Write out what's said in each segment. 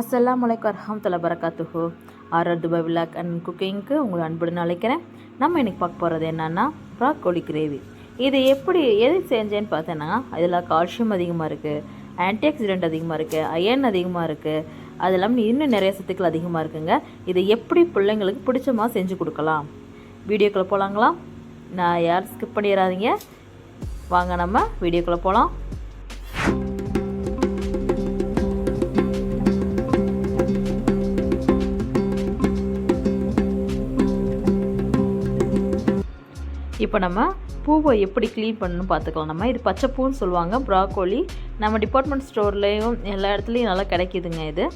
அஸ்லாம் வலைக்கம் வரஹமத்துல்லா பரகாத்துஹு ஆர்ஆர் துபாய் விலாக் அண்ட் குக்கிங்க்கு உங்களை அன்புடன் அழைக்கிறேன். நம்ம இன்னைக்கு பார்க்க போகிறது என்னென்னா ப்ராக்கோலி கிரேவி இது எப்படி எது செஞ்சேன்னு பார்த்தேன்னா அதில் கால்சியம் அதிகமாக இருக்குது ஆன்டிஆக்சிடென்ட் அதிகமாக இருக்குது அயன் அதிகமாக இருக்குது அது இல்லாமல் இன்னும் நிறைய சத்துக்கள் அதிகமாக இருக்குங்க. இதை எப்படி பிள்ளைங்களுக்கு பிடிச்சமாக செஞ்சு கொடுக்கலாம்? வீடியோக்குள்ளே போகலாங்களா நான் யார் ஸ்கிப் பண்ணிடாதீங்க. வாங்க நம்ம வீடியோக்குள்ளே போகலாம் இப்போ நம்ம பூவை எப்படி க்ளீன் பண்ணணும்னு பார்த்துக்கலாம். நம்ம இது பச்சை பூன்னு சொல்லுவாங்க ப்ராக்கோலி நம்ம டிபார்ட்மெண்ட் ஸ்டோர்லேயும் எல்லா இடத்துலையும் நல்லா கிடைக்கிதுங்க இது.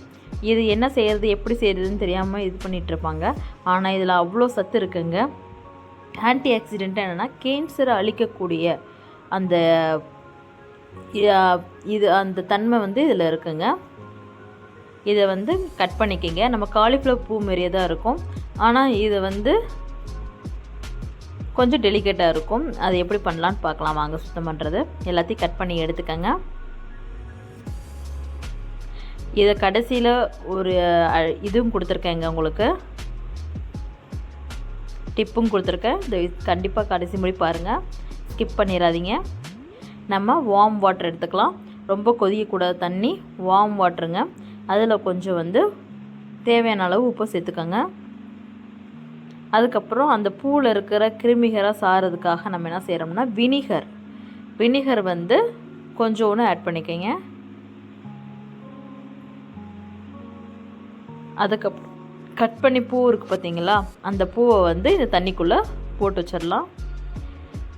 இது என்ன செய்கிறது எப்படி செய்கிறதுன்னு தெரியாமல் இது பண்ணிகிட்ருப்பாங்க ஆனால் இதில் அவ்வளோ சத்து இருக்குங்க. ஆன்டி ஆக்சிடென்ட் என்னென்னா கேன்சரை அழிக்கக்கூடிய அந்த இது அந்த தன்மை வந்து இதில் இருக்குங்க. இதை வந்து கட் பண்ணிக்கங்க. நம்ம காலிஃப்ளவர் பூ மாரியே தான் இருக்கும். ஆனால் இதை வந்து கொஞ்சம் டெலிகேட்டாக இருக்கும். அது எப்படி பண்ணலான்னு பார்க்கலாம். வாங்க சுத்தம் பண்ணுறது எல்லாத்தையும் கட் பண்ணி எடுத்துக்கங்க. இதை கடைசியில் ஒரு இதுவும் கொடுத்துருக்கேங்க உங்களுக்கு. டிப்பும் கொடுத்துருக்கேன். இது கண்டிப்பாக கடைசி முடி பாருங்கள் ஸ்கிப் பண்ணிடாதீங்க. நம்ம வார்ம் வாட்டர் எடுத்துக்கலாம். ரொம்ப கொதிக்கக்கூடாத தண்ணி வார்ம் வாட்டருங்க அதில் கொஞ்சம் வந்து தேவையான அளவு உப்பு சேர்த்துக்கோங்க. அதுக்கப்புறம் அந்த பூவில் இருக்கிற கிருமிகரை சாரதுக்காக நம்ம என்ன செய்கிறோம்னா வினிகர். வினிகர் வந்து கொஞ்சோன்னு ஆட் பண்ணிக்கங்க. அதுக்கப்புறம் கட் பண்ணி பூ இருக்குது பார்த்தீங்களா அந்த பூவை வந்து இந்த தண்ணிக்குள்ளே போட்டு வச்சிடலாம்.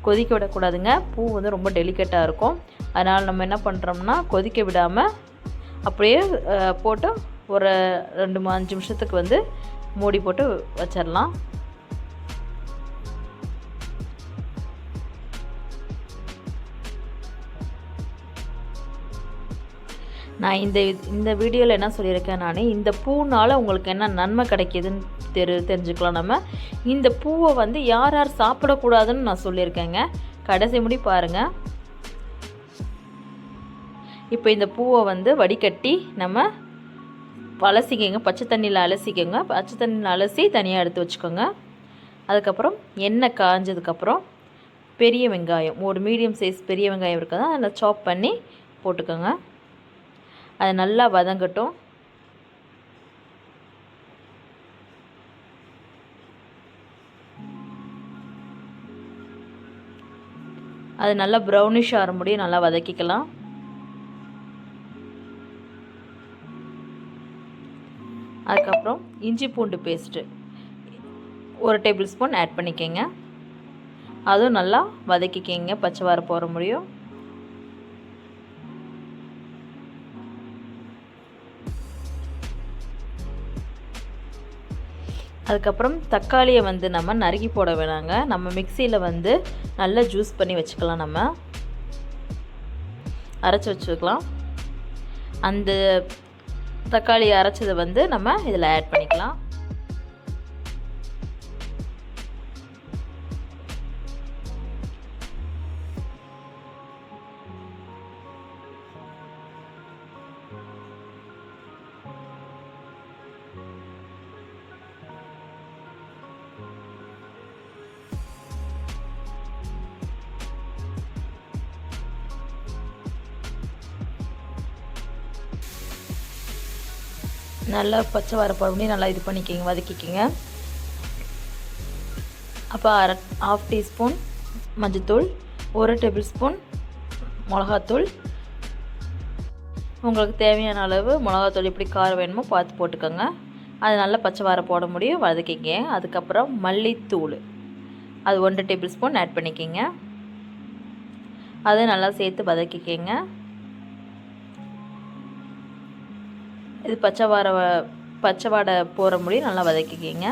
கொதிக்க விடக்கூடாதுங்க. பூ வந்து ரொம்ப டெலிகேட்டாக இருக்கும். அதனால் நம்ம என்ன பண்ணுறோம்னா கொதிக்க விடாமல் அப்படியே போட்டு ஒரு ரெண்டு அஞ்சு நிமிஷத்துக்கு வந்து மூடி போட்டு வச்சிடலாம். நான் இந்த இந்த வீடியோவில் என்ன சொல்லியிருக்கேன் நான் இந்த பூனால் உங்களுக்கு என்ன நன்மை கிடைக்கிதுன்னு தெரு தெரிஞ்சுக்கலாம் நம்ம. இந்த பூவை வந்து யார் யார் சாப்பிடக்கூடாதுன்னு நான் சொல்லியிருக்கேங்க. கடைசி முடி பாருங்கள் இப்போ இந்த பூவை வந்து வடிகட்டி நம்ம அலசிக்கங்க பச்சை தண்ணியில் அலசிக்கோங்க. பச்சை தண்ணியில் அலசி தனியாக எடுத்து வச்சுக்கோங்க. அதுக்கப்புறம் எண்ணெய் காஞ்சதுக்கப்புறம் பெரிய வெங்காயம் ஒரு மீடியம் சைஸ் பெரிய வெங்காயம் இருக்குதா அதில் சாப் பண்ணி போட்டுக்கோங்க. அது நல்லா வதங்கட்டும். அது நல்லா ப்ரௌனிஷ் ஆகிற முடியும் நல்லா வதக்கிக்கலாம். அதுக்கப்புறம் இஞ்சி பூண்டு பேஸ்ட்டு ஒரு டேபிள் ஸ்பூன் ஆட் பண்ணிக்கங்க. அதுவும் நல்லா வதக்கிக்கங்க பச்சை வார போகிற முடியும். அதுக்கப்புறம் தக்காளியை வந்து நம்ம நறுக்கி போட வேணாங்க. நம்ம மிக்சியில் வந்து நல்லா ஜூஸ் பண்ணி வச்சுக்கலாம் நம்ம. அரைச்சி வச்சுக்கலாம். அந்த தக்காளி அரைச்சதை வந்து நம்ம இதில் ஆட் பண்ணிக்கலாம். நல்லா பச்சை வரப்போ நல்லா இது பண்ணிக்கிங்க வதக்கிக்கிங்க. அப்போ அரை ஆஃப் டீஸ்பூன் மஞ்சத்தூள் ஒரு டேபிள் ஸ்பூன் மிளகாத்தூள். உங்களுக்கு தேவையான அளவு மிளகாத்தூள் எப்படி காரம் வேணுமோ பார்த்து போட்டுக்கோங்க. அது நல்லா பச்சை வார போட முடியும் வதக்கிங்க அதுக்கப்புறம் மல்லித்தூள் அது ஒன்றரை டேபிள் ஸ்பூன் ஆட் பண்ணிக்கிங்க. அதை நல்லா சேர்த்து வதக்கிக்கிங்க. இது பச்சை வார பச்சை வாடை போகிற முடியும் நல்லா வதக்கிக்கிங்க.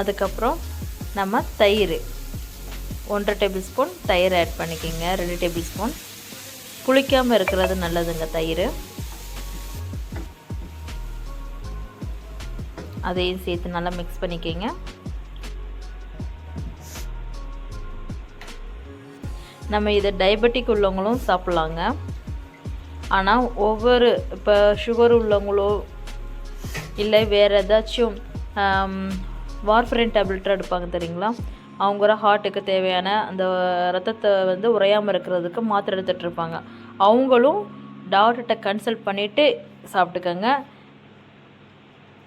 அதுக்கப்புறம் நம்ம தயிர். ஒன்றரை டேபிள் ஸ்பூன் தயிர் ஆட் பண்ணிக்கோங்க. ரெண்டு டேபிள் ஸ்பூன். புளிக்காமல் இருக்கிறது நல்லதுங்க தயிர். அதையும் சேர்த்து நல்லா மிக்ஸ் பண்ணிக்கோங்க. நம்ம இதை டயபெட்டிக் உள்ளவங்களும் சாப்பிட்லாங்க. ஆனால் ஒவ்வொரு இப்போ சுகர் உள்ளவங்களோ இல்லை வேறு ஏதாச்சும் வார்ஃபரின் டேப்லெட் எடுப்பாங்க தெரியுங்களா? அவங்க ஹார்ட்டுக்கு தேவையான அந்த ரத்தத்தை வந்து உறையாமல் இருக்கிறதுக்கு மாத்திரை எடுத்துகிட்டு இருப்பாங்க. அவங்களும் டாக்டர்கிட்ட கன்சல்ட் பண்ணிவிட்டு சாப்பிட்டுக்கோங்க.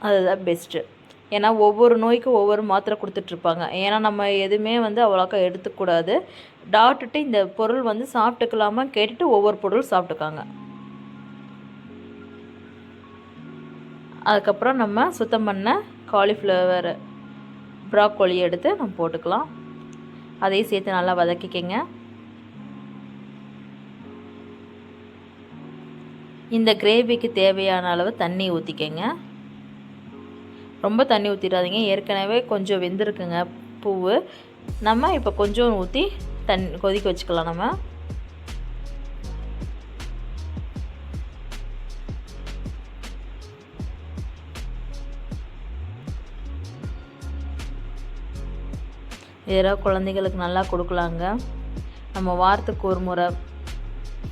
அதுதான் பெஸ்ட்டு ஏன்னா ஒவ்வொரு நோய்க்கும் ஒவ்வொரு மாத்திரை கொடுத்துட்ருப்பாங்க. ஏன்னா நம்ம எதுவுமே வந்து அவ்வளோக்கா எடுத்துக்கூடாது. டாக்டர்கிட்ட இந்த பொருள் வந்து சாப்பிட்டுக்கலாமா கேட்டுட்டு ஒவ்வொரு பொருள் சாப்பிட்டுக்காங்க. அதுக்கப்புறம் நம்ம சுத்தம் பண்ண காலிஃப்ளவர் ப்ராக்கோலி எடுத்து நம்ம போட்டுக்கலாம். அதையும் சேர்த்து நல்லா வதக்கிக்கங்க. இந்த கிரேவிக்கு தேவையான அளவு தண்ணி ஊற்றிக்கங்க ரொம்ப தண்ணி ஊற்றிடாதீங்க ஏற்கனவே கொஞ்சம் வெந்திருக்குங்க பூவு. நம்ம இப்போ கொஞ்சம் ஊற்றி தண் கொதிக்க வச்சுக்கலாம் நம்ம. இதெல்லாம் குழந்தைங்களுக்கு நல்லா கொடுக்கலாங்க. நம்ம வாரத்துக்கு ஒரு முறை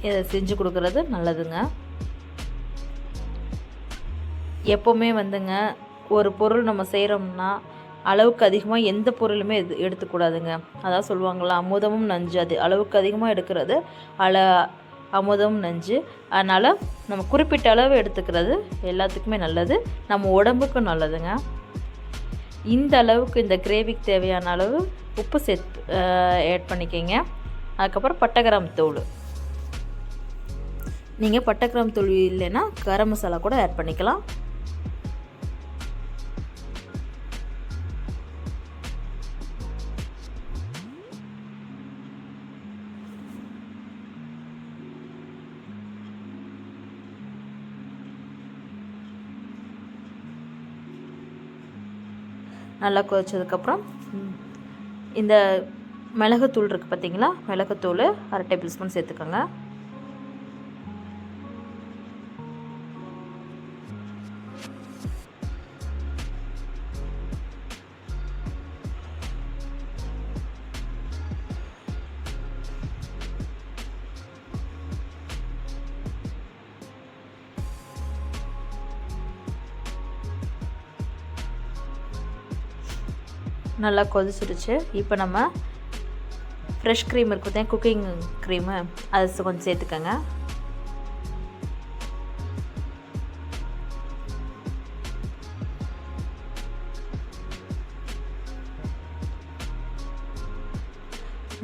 இதை செஞ்சு கொடுக்குறது நல்லதுங்க. எப்போவுமே வந்துங்க ஒரு பொருள் நம்ம செய்கிறோம்னா அளவுக்கு அதிகமாக எந்த பொருளுமே எது எடுத்துக்கூடாதுங்க. அதான் சொல்லுவாங்களா அமுதமும் நஞ்சு. அது அளவுக்கு அதிகமாக எடுக்கிறது அள அமுதம் நஞ்சு. அதனால் நம்ம குறிப்பிட்ட அளவு எடுத்துக்கிறது எல்லாத்துக்குமே நல்லது. நம்ம உடம்புக்கும் நல்லதுங்க. இந்த அளவுக்கு இந்த கிரேவிக்கு தேவையான அளவு உப்பு சேர்த்து ஆட் பண்ணிக்கோங்க. அதுக்கப்புறம் பட்டகிராம் தூள். நீங்கள் பட்டகிராம் தூள் இல்லைன்னா கரம் மசாலா கூட ஆட் பண்ணிக்கலாம். நல்லா கொதிச்சதுக்கப்புறம் இந்த மிளகுத்தூள் இருக்குது பார்த்தீங்களா? மிளகுத்தூள் அரை டேபிள் ஸ்பூன் சேர்த்துக்கோங்க. நல்லா கொதிச்சிருச்சு இப்போ நம்ம ஃப்ரெஷ் க்ரீம் இருக்குது குக்கிங் க்ரீமு அது கொஞ்சம் சேர்த்துக்கோங்க.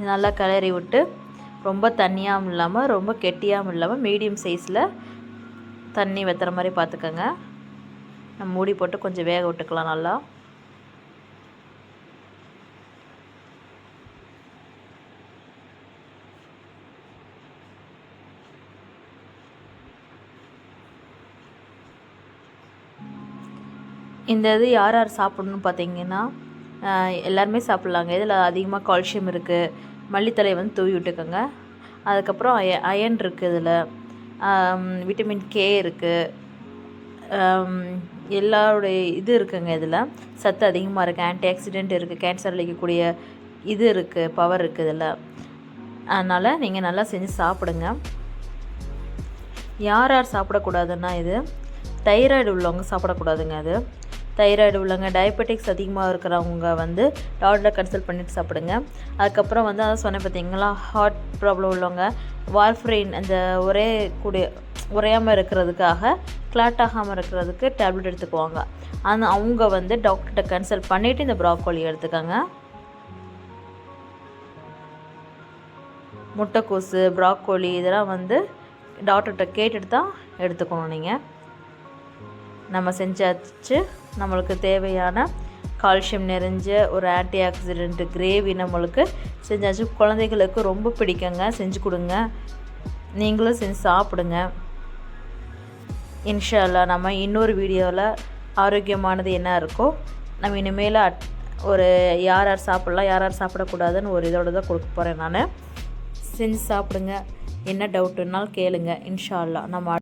நல்லா கிளறி விட்டு ரொம்ப தண்ணியாகவும் இல்லாமல் ரொம்ப கெட்டியாகவும் இல்லாமல் மீடியம் சைஸில் தண்ணி வெத்துற மாதிரி பார்த்துக்கோங்க. நம்ம மூடி போட்டு கொஞ்சம் வேக விட்டுக்கலாம் நல்லா. இந்த இது யார் யார் சாப்பிட்ணுன்னு பார்த்தீங்கன்னா எல்லாருமே சாப்பிட்லாங்க. இதில் அதிகமாக கால்சியம் இருக்குது மல்லித்தலை வந்து தூவி விட்டுக்கோங்க. அதுக்கப்புறம் அய அயன் இருக்குது இதில். விட்டமின் கே இருக்குது எல்லாருடைய இது இருக்குங்க இதில். சத்து அதிகமாக இருக்குது ஆன்டி ஆக்சிடென்ட் இருக்குது கேன்சர் அளிக்கக்கூடிய இது இருக்குது பவர் இருக்குது இதில். அதனால் நீங்கள் நல்லா செஞ்சு சாப்பிடுங்க. யார் யார் சாப்பிடக்கூடாதுன்னா இது? தைராய்டு உள்ளவங்க சாப்பிடக்கூடாதுங்க அது. தைராய்டு உள்ளவங்க டயபெட்டிக்ஸ் அதிகமாக இருக்கிறவங்க வந்து டாக்டரை கன்சல்ட் பண்ணிவிட்டு சாப்பிடுங்க. அதுக்கப்புறம் வந்து அதான் சொன்னேன் பார்த்தீங்களா ஹார்ட் ப்ராப்ளம் உள்ளவங்க வார்ஃப்ரெயின் அந்த ஒரே கூடிய உரையாமல் இருக்கிறதுக்காக கிளாட் ஆகாமல் இருக்கிறதுக்கு டேப்லெட் எடுத்துக்குவாங்க. அந்த அவங்க வந்து டாக்டர்கிட்ட கன்சல்ட் பண்ணிவிட்டு இந்த ப்ராக்கோலி எடுத்துக்கோங்க. முட்டைக்கோசு ப்ராக்கோலி இதெல்லாம் வந்து டாக்டர்கிட்ட கேட்டுட்டு தான் எடுத்துக்கணும் நீங்கள் நம்ம செஞ்சாச்சு. நம்மளுக்கு தேவையான கால்சியம் நிறைஞ்ச ஒரு ஆன்டி ஆக்சிடென்ட் கிரேவி நம்மளுக்கு செஞ்சாச்சு. குழந்தைகளுக்கு ரொம்ப பிடிக்குங்க. செஞ்சு கொடுங்க. நீங்களும் செஞ்சு சாப்பிடுங்க. இன்ஷால்லா நம்ம இன்னொரு வீடியோவில் ஆரோக்கியமானது என்ன இருக்கோ நம்ம இனிமேல் ஒரு யார் யார் சாப்பிட்லாம் யார் யார் சாப்பிடக்கூடாதுன்னு ஒரு இதோட தான் கொடுக்க போகிறேன் நான். செஞ்சு சாப்பிடுங்க. என்ன டவுட்டுனாலும் கேளுங்க. இன்ஷால்லா நம்ம